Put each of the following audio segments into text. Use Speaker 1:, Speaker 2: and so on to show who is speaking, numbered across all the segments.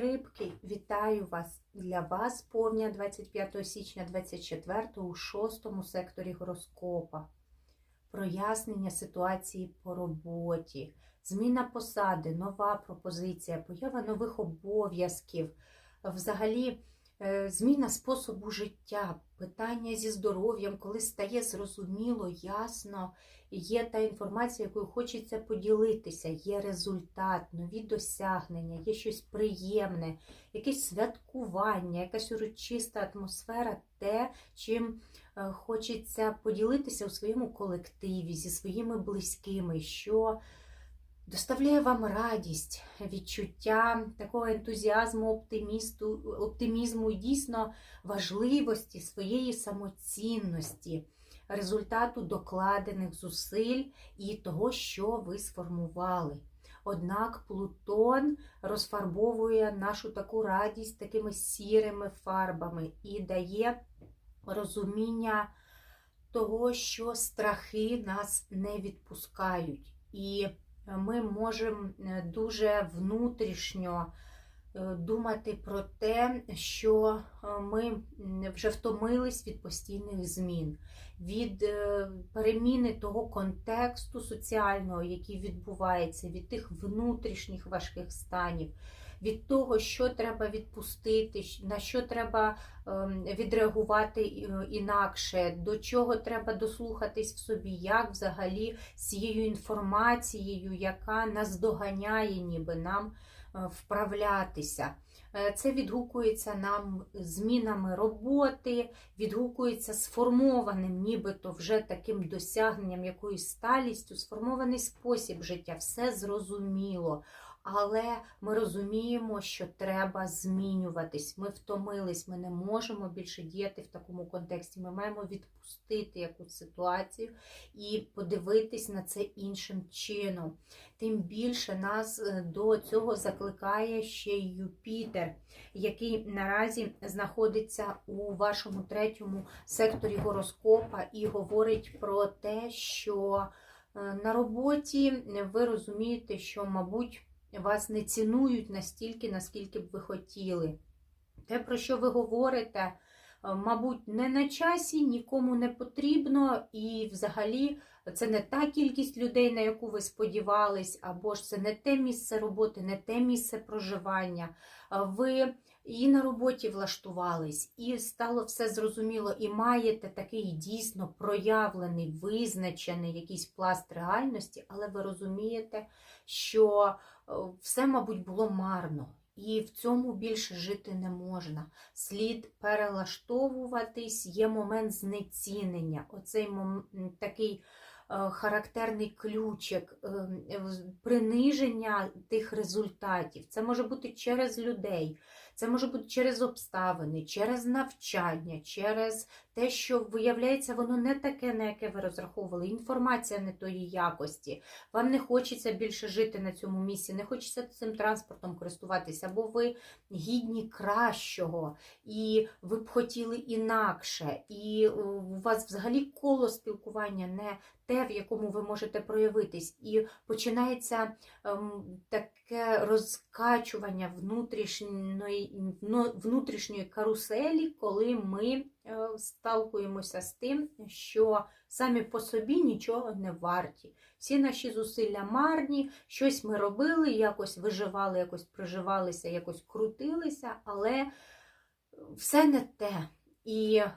Speaker 1: Рибки, вітаю вас! Для вас повня 25 січня 24 у шостому секторі гороскопа. Прояснення ситуації по роботі, зміна посади, нова пропозиція, поява нових обов'язків, взагалі зміна способу життя, питання зі здоров'ям, коли стає зрозуміло, ясно, є та інформація, якою хочеться поділитися, є результат, нові досягнення, є щось приємне, якесь святкування, якась урочиста атмосфера, те, чим е, хочеться поділитися у своєму колективі, зі своїми близькими, що доставляє вам радість, відчуття такого ентузіазму, оптимісту, оптимізму і дійсно важливості своєї самоцінності, результату докладених зусиль і того, що ви сформували. Однак Плутон розфарбовує нашу таку радість такими сірими фарбами і дає розуміння того, що страхи нас не відпускають. І ми можемо дуже внутрішньо е, думати про те, що е, ми вже втомились від постійних змін, від е, переміни того контексту соціального, який відбувається, від тих внутрішніх важких станів. Від того, що треба відпустити, на що треба ем, відреагувати інакше, до чого треба дослухатись в собі, як взагалі з цією інформацією, яка нас доганяє, ніби нам вправлятися. Е, це відгукується нам змінами роботи, відгукується сформованим, нібито вже таким досягненням, якоюсь сталістю, сформований спосіб життя, все зрозуміло. Але ми розуміємо, що треба змінюватись. Ми втомились, ми не можемо більше діяти в такому контексті. Ми маємо відпустити якусь ситуацію і подивитись на це іншим чином. Тим більше нас е, до цього закликає ще й Юпітер, який наразі знаходиться у вашому третьому секторі гороскопа і говорить про те, що е, на роботі ви розумієте, що, мабуть, вас не цінують настільки, наскільки б ви хотіли. Те, про що ви говорите, е, мабуть, не на часі, нікому не потрібно, і взагалі це не та кількість людей, на яку ви сподівались, або ж це не те місце роботи, не те місце проживання. Ви і на роботі влаштувались, і стало все зрозуміло, і маєте такий дійсно проявлений, визначений якийсь пласт реальності, але ви розумієте, що е, все, мабуть, було марно. І в цьому більше жити не можна. Слід перелаштовуватись, є момент знецінення. Оцей такий Е, характерний ключик е, приниження тих результатів. Це може бути через людей, це може бути через обставини, через навчання, через те, що виявляється, воно не таке, на яке ви розраховували. Інформація не тої якості. Вам не хочеться більше жити на цьому місці, не хочеться цим транспортом користуватися, бо ви гідні кращого, і ви б хотіли інакше, і у вас взагалі коло спілкування не те, в якому ви можете проявитись, і починається ем, таке розкачування внутрішньої внутрішньої каруселі, коли ми е, сталкуємося з тим, що самі по собі нічого не варті. Всі наші зусилля марні, щось ми робили, якось виживали, якось проживалися, якось крутилися, але все не те. І е,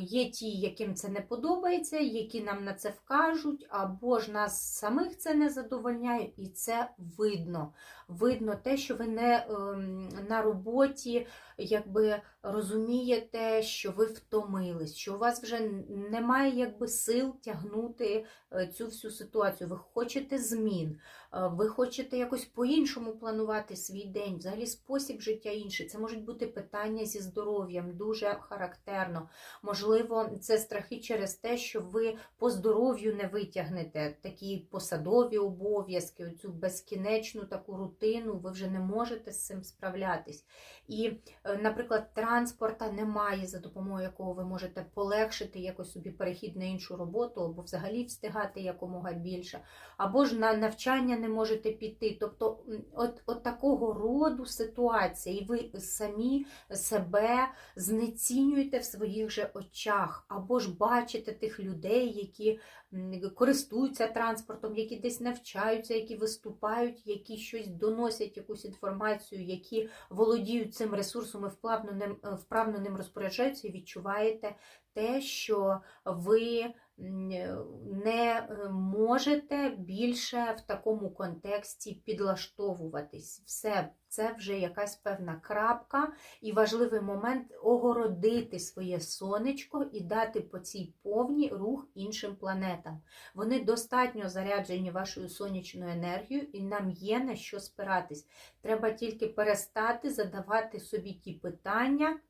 Speaker 1: є ті, яким це не подобається, які нам на це вкажуть, або ж нас самих це не задовольняє, і це видно. Видно те, що ви не е, на роботі якби розумієте, що ви втомились, що у вас вже немає якби сил тягнути е, цю всю ситуацію. Ви хочете змін, е, ви хочете якось по-іншому планувати свій день, взагалі спосіб життя інший. Це можуть бути питання зі здоров'ям, дуже характерно. Можливо, це страхи через те, що ви по здоров'ю не витягнете такі посадові обов'язки, цю безкінечну таку рутину, ви вже не можете з цим справлятись. І, е, наприклад, транспорта немає, за допомогою якого ви можете полегшити якось собі перехід на іншу роботу, або взагалі встигати якомога більше, або ж на навчання не можете піти. Тобто, от, от такого роду ситуація, і ви самі себе знецінюєте в своїх же очах, або ж бачите тих людей, які користуються транспортом, які десь навчаються, які виступають, які щось доносять, якусь інформацію, які володіють цим ресурсом і вправно ним, вправно ним розпоряджаються, і відчуваєте те, що ви не е, можете більше в такому контексті підлаштовуватись. Все, це вже якась певна крапка, і важливий момент огородити своє сонечко і дати по цій повні рух іншим планетам. Вони достатньо заряджені вашою сонячною енергією, і нам є на що спиратись. Треба тільки перестати задавати собі ті питання.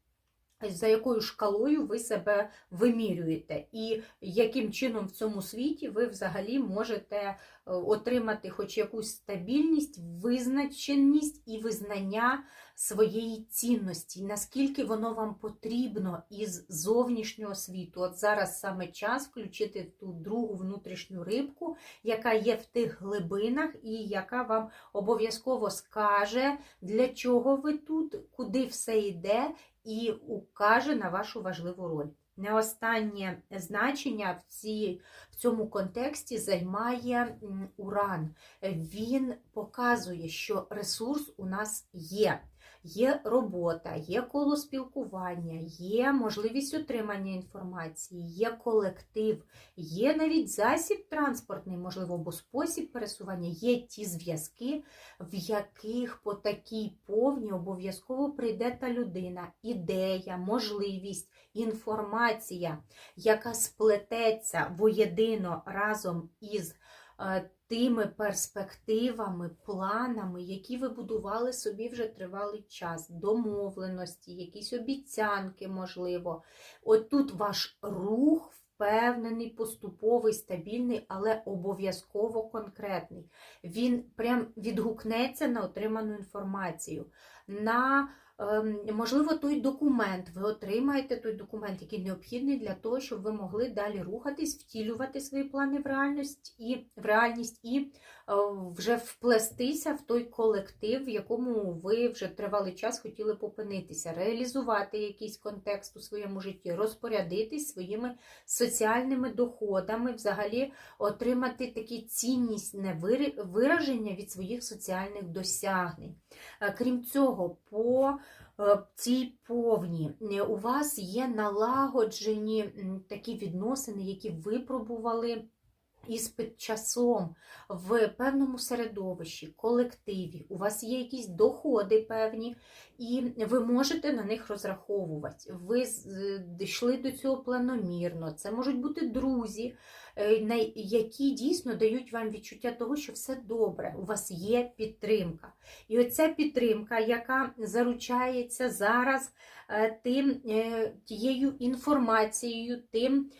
Speaker 1: За якою шкалою ви себе вимірюєте, і яким чином в цьому світі ви взагалі можете е, отримати хоч якусь стабільність, визначеність і визнання своєї цінності, наскільки воно вам потрібно із зовнішнього світу. От зараз саме час включити ту другу внутрішню рибку, яка є в тих глибинах, і яка вам обов'язково скаже, для чого ви тут, куди все йде, і укаже на вашу важливу роль. Не останнє значення в, цій, в цьому контексті займає Уран. Він показує, що ресурс у нас є. Є робота, є коло спілкування, є можливість отримання інформації, є колектив, є навіть засіб транспортний, можливо, або спосіб пересування, є ті зв'язки, в яких по такій повні обов'язково прийде та людина, ідея, можливість, інформація, яка сплететься воєдино разом із е, тими перспективами, планами, які ви будували собі вже тривалий час, домовленості, якісь обіцянки, можливо. От тут ваш рух впевнений, поступовий, стабільний, але обов'язково конкретний. Він прям відгукнеться на отриману інформацію. На ем, Можливо, той документ, ви отримаєте той документ, який необхідний для того, щоб ви могли далі рухатись, втілювати свої плани в реальність і в реальність і е, вже вплестися в той колектив, в якому ви вже тривалий час хотіли попинитися, реалізувати якийсь контекст у своєму житті, розпорядитись своїми соціальними доходами, взагалі отримати такі ціннісне вираження від своїх соціальних досягнень. Е, Крім цього, по е, цій повні. Е, у вас є налагоджені такі відносини, які ви пробували іспит часом в певному середовищі, колективі, у вас є якісь доходи певні, і ви можете на них розраховувати. Ви дійшли до цього планомірно. Це можуть бути друзі, е, які дійсно дають вам відчуття того, що все добре, у вас є підтримка. І оця підтримка, яка заручається зараз е, тим, е, тією інформацією, тим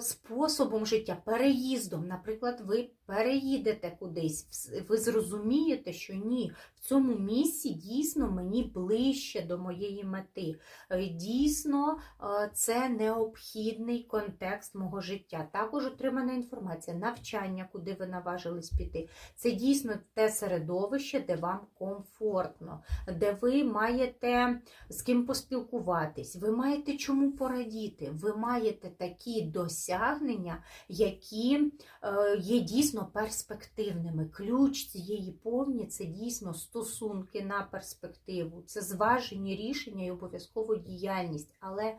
Speaker 1: способом життя, переїздом. Наприклад, ви переїдете кудись, ви зрозумієте, що ні, в цьому місці дійсно мені ближче до моєї мети. Е, Дійсно, е, це необхідний контекст мого життя. Також отримана інформація, навчання, куди ви наважились піти. Це дійсно те середовище, де вам комфортно, де ви маєте з ким поспілкуватись, ви маєте чому порадіти, ви маєте такі досягнення, які е, є дійсно перспективними. Ключ цієї повні це дійсно стосунки на перспективу, це зважені рішення і обов'язково діяльність. Але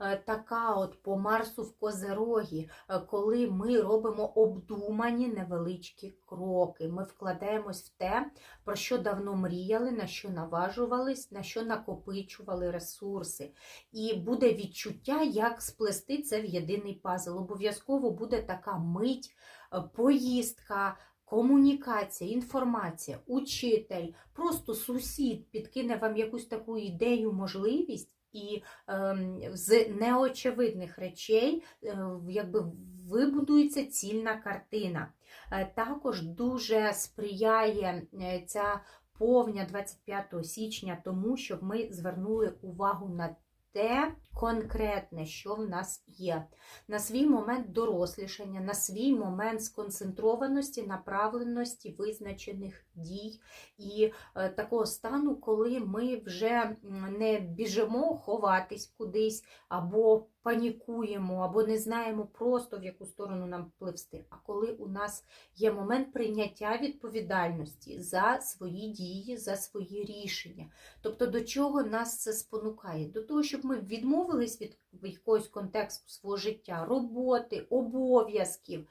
Speaker 1: е, така от по Марсу в Козерогі, е, коли ми робимо обдумані невеличкі кроки, ми вкладаємось в те, про що давно мріяли, на що наважувались, на що накопичували ресурси. І буде відчуття, як сплести це в єдиний пазл. Обов'язково буде така мить, поїздка. Комунікація, інформація, учитель, просто сусід підкине вам якусь таку ідею, можливість, і ем, з неочевидних речей е, якби вибудується цільна картина. Е, Також дуже сприяє е, ця повня 25 січня тому, щоб ми звернули увагу на те конкретне, що в нас є, на свій момент дорослішання, на свій момент сконцентрованості, направленості визначених дій і е, такого стану, коли ми вже не біжимо ховатись кудись або панікуємо, або не знаємо просто в яку сторону нам пливсти. А коли у нас є момент прийняття відповідальності за свої дії, за свої рішення. Тобто до чого нас це спонукає? До того, щоб ми відмовились від якогось контексту свого життя, роботи, обов'язків.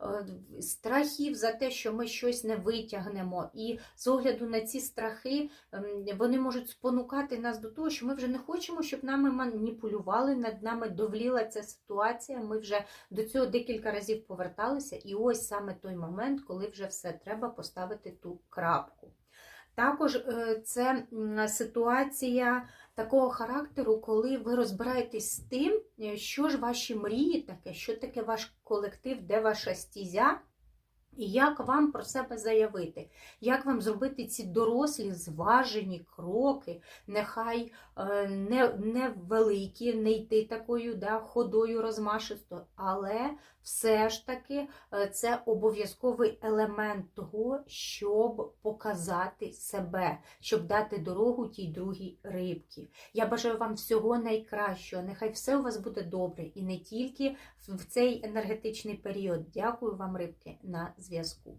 Speaker 1: Е, Страхів за те, що ми щось не витягнемо, і з огляду на ці страхи ем, вони можуть спонукати нас до того, що ми вже не хочемо, щоб нами маніпулювали, над нами довліла ця ситуація. Ми вже до цього декілька разів поверталися, і ось саме той момент, коли вже все треба поставити ту крапку. Також е, це ситуація такого характеру, коли ви розбираєтесь з тим, е, що ж ваші мрії таке, що таке ваш колектив, де ваша стізя, і як вам про себе заявити, як вам зробити ці дорослі, зважені кроки, нехай е, не, не йти такою да, ходою розмашисто, але все ж таки е, це обов'язковий елемент того, щоб показати себе, щоб дати дорогу тій другій рибці. Я бажаю вам всього найкращого. Нехай все у вас буде добре і не тільки в цей енергетичний період. Дякую вам, рибки, на зв'язку.